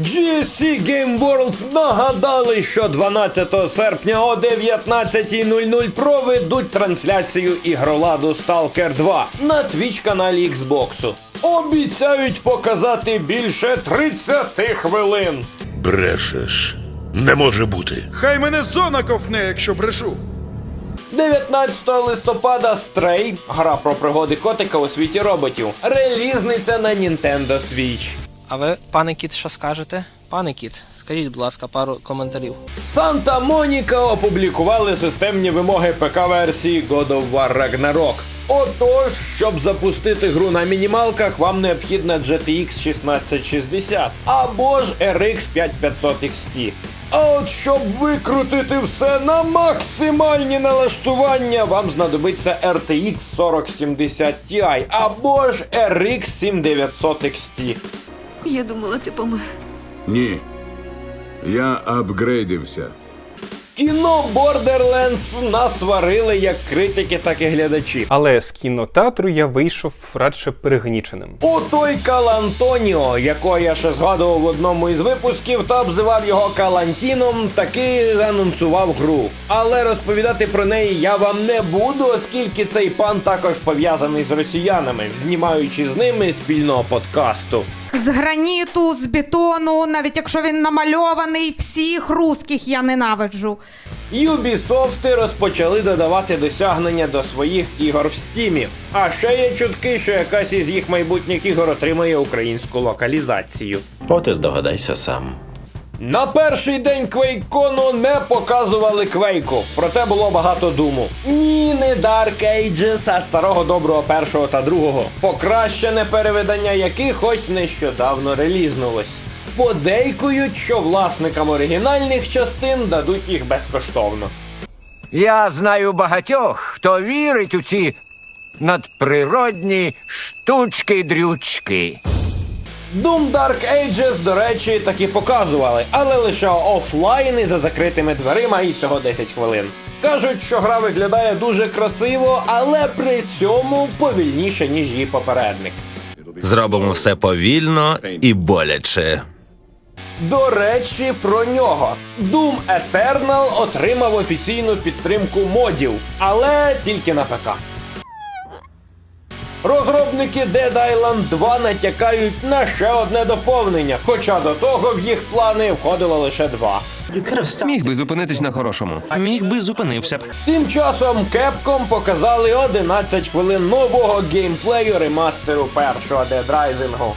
GSC Game World нагадали, що 12 серпня о 19.00 проведуть трансляцію ігроладу Stalker 2 на Twitch каналі Xbox. Обіцяють показати більше 30 хвилин. Брешеш. Не може бути. Хай мене зона ковне, якщо брешу. 19 листопада Stray, гра про пригоди котика у світі роботів, релізниця на Nintendo Switch. А ви, пане кіт, що скажете? Пане кіт, скажіть, будь ласка, пару коментарів. Санта Моніка опублікували системні вимоги ПК-версії God of War Ragnarok. Отож, щоб запустити гру на мінімалках, вам необхідна GTX 1660 або ж RX 5500 XT. А от щоб викрутити все на максимальні налаштування, вам знадобиться RTX 4070 Ti або ж RX 7900 XT. Я думала, ти помер. Ні. Я апгрейдився. Кіно Borderlands насварили як критики, так і глядачі. Але з кінотеатру я вийшов радше перегніченим. У той Калантоніо, якого я ще згадував в одному із випусків та обзивав його Калантіном, таки анонсував гру. Але розповідати про неї я вам не буду, оскільки цей пан також пов'язаний з росіянами, знімаючи з ними спільного подкасту. З граніту, з бетону, навіть якщо він намальований, всіх русських я ненавиджу. Юбісофти розпочали додавати досягнення до своїх ігор в стімі. А ще є чутки, що якась із їх майбутніх ігор отримає українську локалізацію. Поти здогадайся сам. На перший день квейкону не показували квейку, проте було багато думу. Ні, не Dark Ages, а старого доброго першого та другого. Покращене перевидання яких ось нещодавно релізнулось. Подейкують, що власникам оригінальних частин дадуть їх безкоштовно. Я знаю багатьох, хто вірить у ці надприродні штучки-дрючки. Doom Dark Ages, до речі, таки показували, але лише офлайн і за закритими дверима і всього 10 хвилин. Кажуть, що гра виглядає дуже красиво, але при цьому повільніше, ніж її попередник. Зробимо все повільно і боляче. До речі, про нього. Doom Eternal отримав офіційну підтримку модів, але тільки на ПК. Розробники Dead Island 2 натякають на ще одне доповнення, хоча до того в їх плани входило лише два. Міг би зупинитись на хорошому. Міг би зупинився б. Тим часом Capcom показали 11 хвилин нового геймплею ремастеру першого Dead Rising.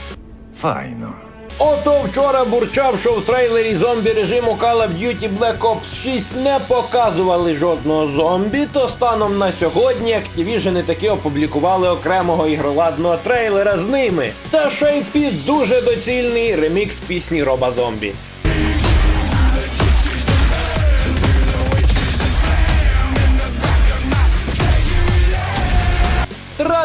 Файно. Ото вчора бурчав, що в трейлері зомбі режиму Call of Duty Black Ops 6 не показували жодного зомбі, то станом на сьогодні Activision таки опублікували окремого ігроладного трейлера з ними. Та ще й під дуже доцільний ремікс пісні Роба Зомбі.